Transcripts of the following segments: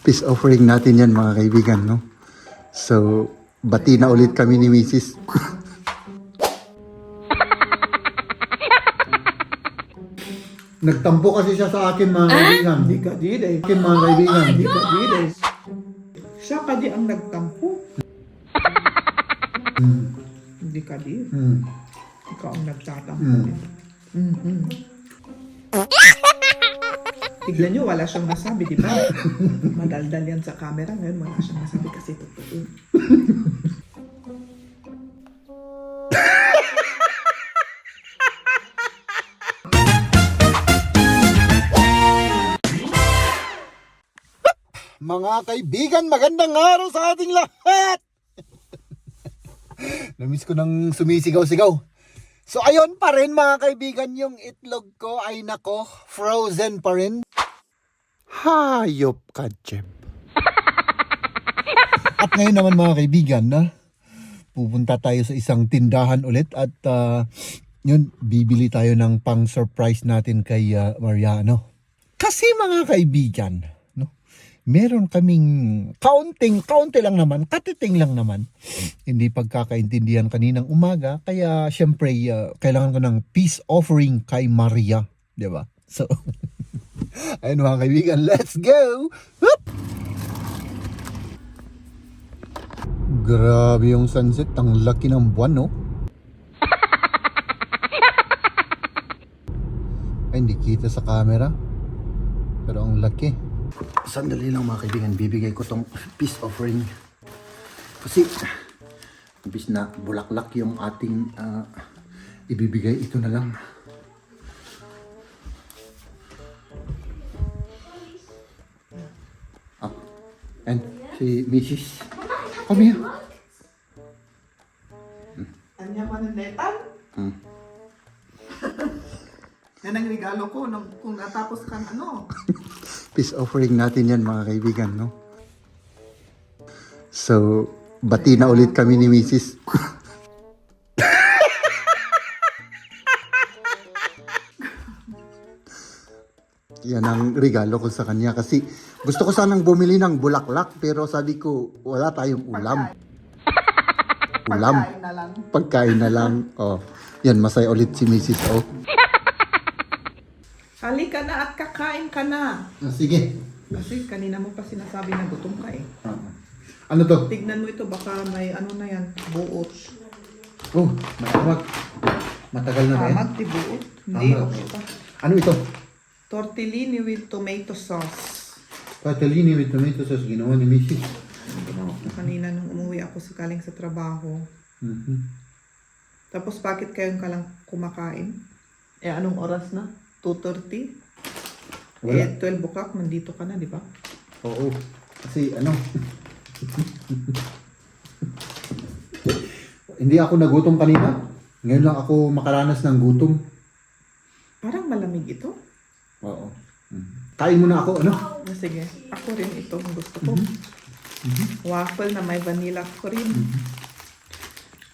peace offering natin yan mga kaibigan, no? So, bati na ulit kami ni Mrs. Nagtampo kasi siya sa akin mga kaibigan. Hindi ka di eh. Akin mga kaibigan. Hindi ka di eh. Siya ka di ang nagtampo. Hindi ka di. Hmm. Ikaw ang nagtatampo. Hmm. Mm-hmm. Tignan nyo, wala siyang nasabi, di ba? Madaldal yan sa camera. Ngayon, wala siyang nasabi kasi totoo. Mga kaibigan, magandang araw sa ating lahat! Namiss ko ng sumisigaw-sigaw. So ayun pa rin mga kaibigan, yung itlog ko ay nako, frozen pa rin. Hayop ka, Jem. At ngayon naman mga kaibigan, na pupunta tayo sa isang tindahan ulit at ah, yun, bibili tayo ng pang-surprise natin kay ah, Mariano. Kasi mga kaibigan, meron kaming kaunting, kaunti lang naman, katiting lang naman. Hindi pagkakaintindihan kaninang umaga, kaya syempre ah, kailangan ko ng peace offering kay Maria, 'di ba? So ayun mga kaibigan, let's go. Whoop! Grabe yung sunset, ang laki ng buwan, no? Ay, hindi kita sa camera. Pero ang laki. Sandali lang mga kaibigan, bibigay ko tong peace offering. Kasi, imbis na bulaklak yung ating ah, ibibigay, ito na lang. Ah, and si Mrs. Come here. Anya mananetan? Hmm. Yan ang regalo ko nung, kung natapos kang ano. peace offering natin yan mga kaibigan, no? So, bati na ulit kami ni Mrs. yan ang regalo ko sa kanya kasi gusto ko sanang bumili ng bulaklak pero sabi ko wala tayong ulam. Ulam. Pagkain na lang. Pagkain na lang. Oh. Yan, masaya ulit si Mrs. Oh. Halika na at kakain ka na. Ah, sige. Kasi kanina mo pa sinasabi na gutom ka eh. Ano to? Tignan mo ito, baka may ano na yan, buot. Oh, matawag. Matagal na yan? Hamad, di buot. Hindi, Hamad. okay pa. Ano ito? Tortellini with tomato sauce. Patalini with tomato sauce ginawa ni Mrs. Kanina nung umuwi ako sa sa trabaho. Mhm. Tapos bakit kayo ka lang kumakain? Eh anong oras na? 2.30? Wala. Eh 12 o'clock, nandito ka na, di ba? Oo. Kasi ano, hindi ako nagutom kanina. Ngayon lang ako makaranas ng gutom. Parang malamig ito. Oo. Mhm. Kain mo na ako, ano? Ah, Sige, ako rin ito ang gusto ko. Waffle na may vanilla cream.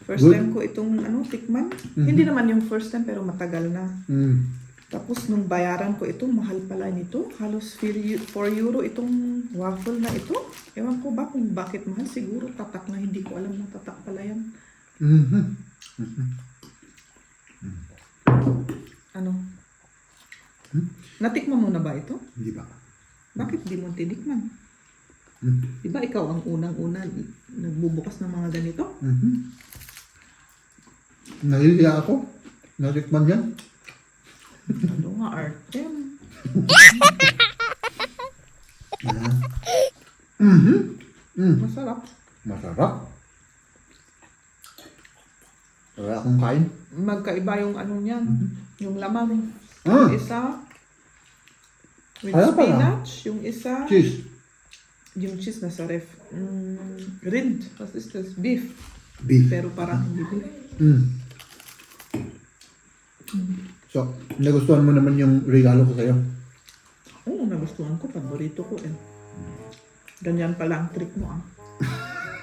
First Good. time ko itong ano, tikman. Hindi naman yung first time pero matagal na. Mm. Tapos nung bayaran ko ito, mahal pala nito. Halos 4 euro itong waffle na ito. Ewan ko ba kung bakit mahal. Siguro tatak na hindi ko alam na tatak pala yan. Mhm. Ano? Natikman mo na ba ito? Hindi ba? Bakit di mo tinikman? Hmm. Di ba ikaw ang unang-una nagbubukas ng mga ganito? Mhm. Nahihiya ako. Natikman yan. Ano nga, Artem? Mhm. Mm. Masarap. Masarap. Wala akong kain. Magkaiba yung ano niyan. Yung laman. Yung isa, with Ano pala? spinach. Yung isa, Cheese. yung cheese na sa ref. Mm, rind. What is this? Beef. Beef. Pero parang hindi beef. Mm. So, nagustuhan mo naman yung regalo ko sa'yo. Oo, nagustuhan ko. Paborito ko eh. Ganyan pala ang trick mo ah.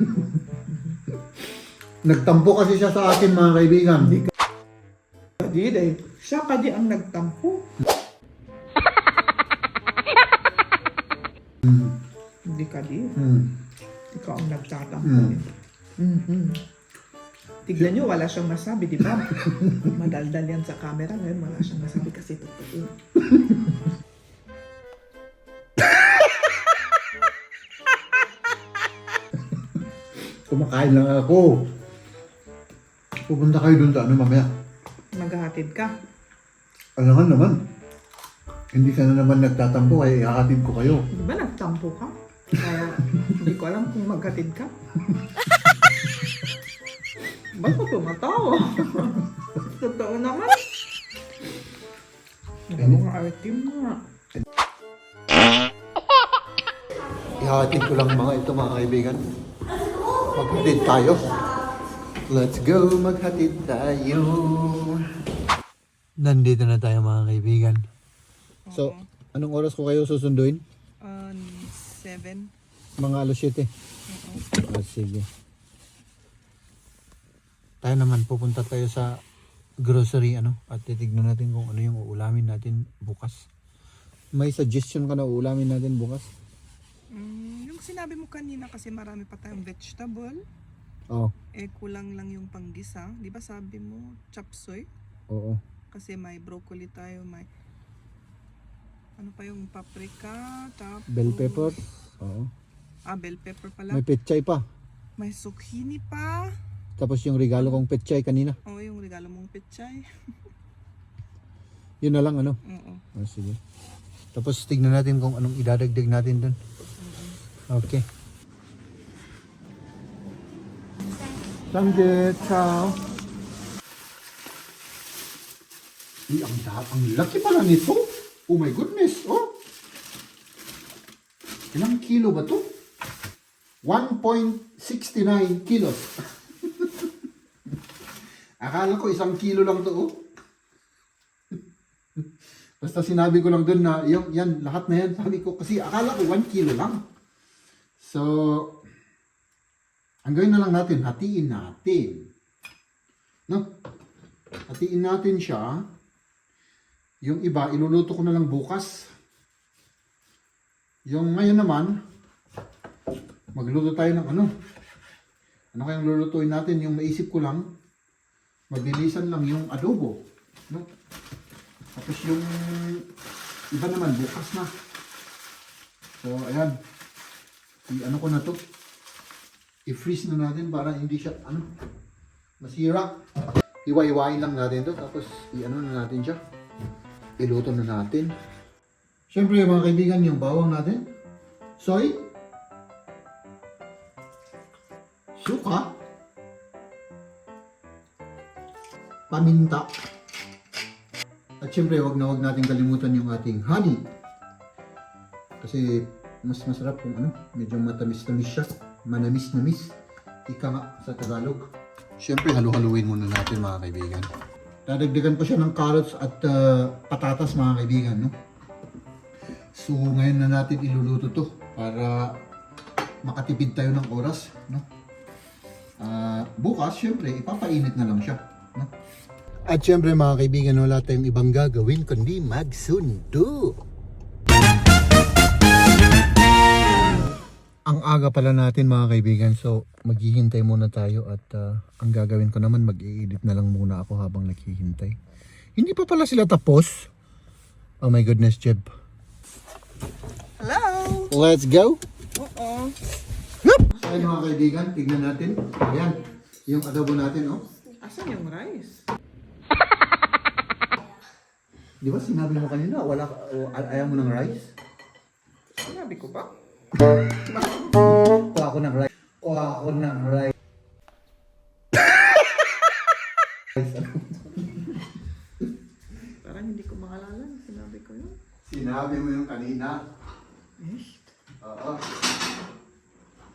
Nagtampo kasi siya sa akin mga kaibigan. Di eh. Siya pa di ang nagtampo. Hindi ka di. Hmm. Ikaw ang nagtatampo. Mm. Mhm. Tignan nyo, wala siyang masabi, di ba? Madaldal yan sa camera, ngayon wala siyang masabi kasi totoo. Kumakain lang ako. Pupunta kayo dun sa ano mamaya. Maghahatid ka. Alangan naman. Hindi ka na naman nagtatampo kaya ihahatid ko kayo. Di ba nagtampo ka? Kaya hindi ko alam kung maghatid ka. Ba't ka tumatawa? Totoo naman. Ano nga arte mo? Ihahatid ko lang mga ito mga kaibigan. Maghatid tayo. Let's go, maghatid tayo. Nandito na tayo mga kaibigan. So, anong oras ko kayo susunduin? Um, seven. Mga alas 7. Ah, sige. Tayo naman, pupunta tayo sa grocery ano at titignan natin kung ano yung uulamin natin bukas. May suggestion ka na uulamin natin bukas? Mm, yung sinabi mo kanina kasi marami pa tayong vegetable, Oo. eh kulang lang yung panggisa. Di ba sabi mo chop suey? Oo. Kasi may broccoli tayo, may ano pa yung paprika, tapos... Bell pepper. Oo. Ah, bell pepper pala. May petchay pa. May zucchini pa. Tapos yung regalo kong petchay kanina. O, yung regalo mong pechay. Yun na lang ano. Oo. Ah, sige. Tapos tignan natin kung anong idadagdag natin dun. Okay. Sanjit, ciao. Uy, ang, da- ang laki pala nito. Oh my goodness, oh. Ilang kilo ba to? 1.69 kilos. Akala ko isang kilo lang to, oh. Basta sinabi ko lang dun na yung, yan, lahat na yan. Sabi ko, kasi akala ko 1 kilo lang. So, ang gawin na lang natin, hatiin natin. No? Hatiin natin siya. Yung iba, iluluto ko na lang bukas. Yung ngayon naman, magluto tayo ng ano. Ano kayang lulutuin natin? Yung maisip ko lang, maglilisan lang yung adobo. No? Tapos yung iba naman bukas na. So ayan. I-ano ko na to. I-freeze na natin para hindi siya ano masira. Iwa-iwain lang natin to tapos i-ano na natin siya. Iluto na natin. Siyempre mga kaibigan yung bawang natin. Soy. Suka. Paminta. At syempre, wag na wag natin kalimutan yung ating honey. Kasi mas masarap kung ano, medyo matamis-tamis siya. Manamis-namis. Ika nga sa Tagalog. Syempre, halu-haluin muna natin mga kaibigan. Dadagdagan pa siya ng carrots at uh, patatas mga kaibigan. No? So, ngayon na natin iluluto to para makatipid tayo ng oras. No? Ah, bukas, syempre, ipapainit na lang siya. No? At syempre mga kaibigan, wala tayong ibang gagawin kundi magsundo. Ang aga pala natin mga kaibigan, so maghihintay muna tayo at ah, ang gagawin ko naman mag-i-edit na lang muna ako habang naghihintay. Hindi pa pala sila tapos. Oh my goodness, Jeb. Hello! Let's go! Oo. Ayun mga kaibigan, tignan natin. Ayan, yung adobo natin, oh. Asan yung rice? Di ba sinabi mo kanina, wala, ka- o, ay- ayaw mo ng rice? Sinabi ko ba? Kuha ako ng rice. Kuha ako ng rice. Parang hindi ko makalala. Sinabi ko yun. Sinabi mo yung kanina. Eh, Oo.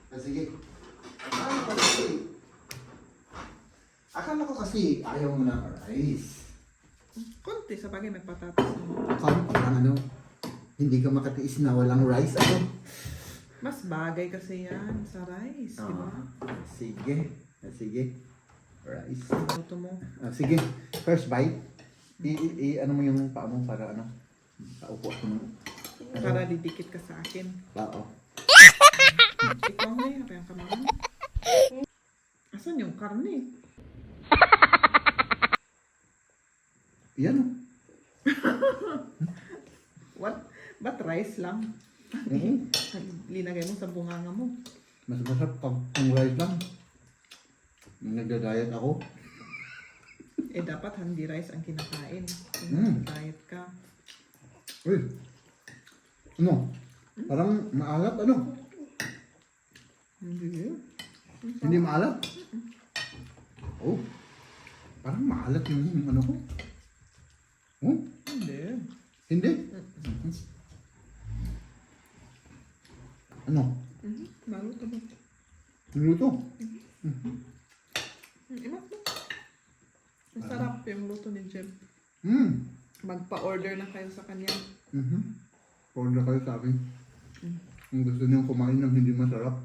Ah, sige. Ko kasi, Akala ko kasi ayaw mo ng rice. Konti, sa bagay may patatas. Akala ko lang ano, hindi ka makatiis na walang rice ako. Mas bagay kasi yan sa rice, di ba? Ah, sige, ah, sige. Rice. Luto mo. Ah, sige, first bite. I, i, i, ano mo yung paa mo para ano, paupo ako ng... Ano? Para didikit ka sa akin. Oo. Ikaw ngayon, kaya kamay. Asan yung karne? Yan. What? Ba't rice lang? Oo. Linagay mo sa bunganga mo. Mas masarap pag kung rice lang. Nagda-diet ako. Eh, dapat hindi rice ang kinakain. Kung Mm. diet ka. Uy. Ano? Parang maalat ano? Hindi. Hindi maalat? Oh. Parang maalat yung ano ko. Hindi. Ano? Mhm. Naluto mo. Niluto? Hmm, Imat mo. Ang sarap yung luto ni Jem. Hmm. Magpa-order na kayo sa kanya. Mhm. Order kayo sa akin. Kung gusto niyo kumain ng hindi masarap.